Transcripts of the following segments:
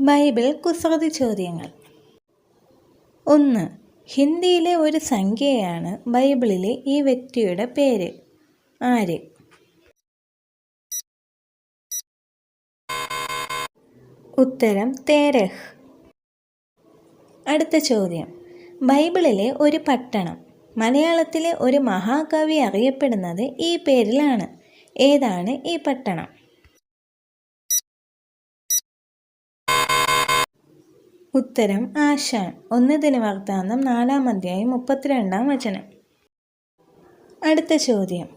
Bible കുസൃതി ചോദ്യങ്ങൾ. ഒന്ന് ഹിന്ദിയിലെ ഒരു സംഖ്യയാണ് ബൈബിളിലെ ഈ വ്യക്തിയുടെ പേര്. ആര്? ഉത്തരം തേരഹ്. അടുത്ത ചോദ്യം. ബൈബിളിലെ ഒരു പട്ടണം മലയാളത്തിലെ ഒരു മഹാകവി അറിയപ്പെടുന്നത് ഈ പേരിലാണ്. ഏതാണ് ഈ പട്ടണം? ഉത്തരം ആശാൻ. ഒന്ന് ദിനവൃത്താന്തം നാലാം അധ്യായം മുപ്പത്തിരണ്ടാം വചനം. അടുത്ത ചോദ്യം.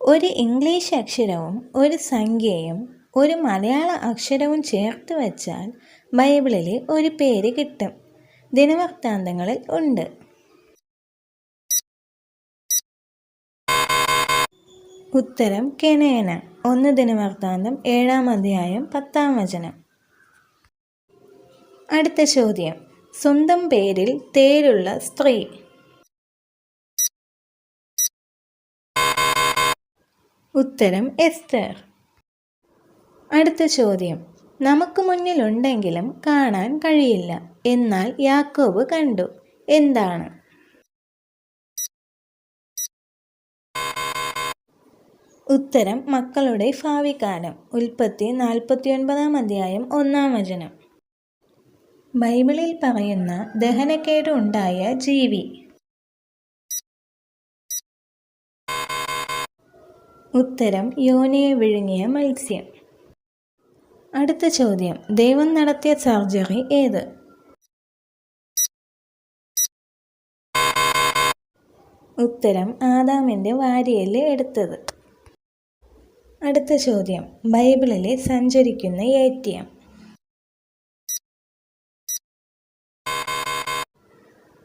ഒരു ഇംഗ്ലീഷ് അക്ഷരവും ഒരു സംഖ്യയും ഒരു മലയാള അക്ഷരവും ചേർത്ത് വച്ചാൽ ബൈബിളിലെ ഒരു പേര് കിട്ടും. ദിനവൃത്താന്തങ്ങളിൽ ഉണ്ട്. ഉത്തരം കെനേന. ഒന്ന് ദിനവൃത്താന്തം ഏഴാം അധ്യായം പത്താം വചനം. അടുത്ത ചോദ്യം. സ്വന്തം പേരിൽ തേരുള്ള സ്ത്രീ. ഉത്തരം എസ്തർ. അടുത്ത ചോദ്യം. നമുക്ക് മുന്നിലുണ്ടെങ്കിലും കാണാൻ കഴിയില്ല. എന്നാൽ യാക്കോബ് കണ്ടു. എന്താണ്? ഉത്തരം മക്കളുടെ ഭാവികാലം ഉൽപ്പത്തി നാൽപ്പത്തിയൊൻപതാം അധ്യായം ഒന്നാം വചനം. ബൈബിളിൽ പറയുന്ന ദഹനക്കേട് ഉണ്ടായ ജീവി. ഉത്തരം യോനിയെ വിഴുങ്ങിയ മത്സ്യം. അടുത്ത ചോദ്യം ദൈവം നടത്തിയ സർജറി ഏത്? ഉത്തരം ആദാമിന്റെ വാരിയൽ എടുത്തത്? അടുത്ത ചോദ്യം ബൈബിളിലെ സഞ്ചരിക്കുന്ന എ.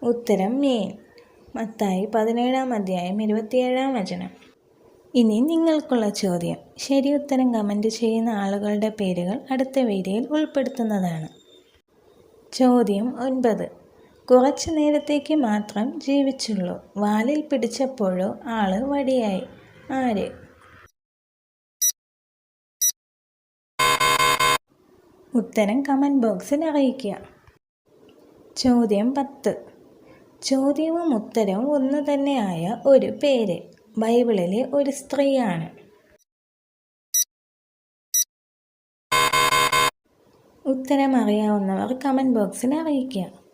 എം ഉത്തരം മീൻ മത്തായി പതിനേഴാം അധ്യായം ഇരുപത്തിയേഴാം വചനം. ഇനി നിങ്ങൾക്കുള്ള ചോദ്യം. ശരി ഉത്തരം കമന്റ് ചെയ്യുന്ന ആളുകളുടെ പേരുകൾ അടുത്ത വീഡിയോയിൽ ഉൾപ്പെടുത്തുന്നതാണ്. ചോദ്യം ഒൻപത്. കുറച്ച് നേരത്തേക്ക് മാത്രം ജീവിച്ചുള്ളൂ. വാലിൽ പിടിച്ചപ്പോഴോ ആൾ വടിയായി. ആര്? ഉത്തരം കമന്റ് ബോക്സിൽ അറിയിക്കുക. ചോദ്യം പത്ത്. ചോദ്യവും ഉത്തരവും ഒന്ന് തന്നെയായ ഒരു പേര്. ബൈബിളിലെ ഒരു സ്ത്രീയാണ്. ഉത്തരം അറിയാവുന്നവർ കമന്റ് ബോക്സിൽ അറിയിക്കുക.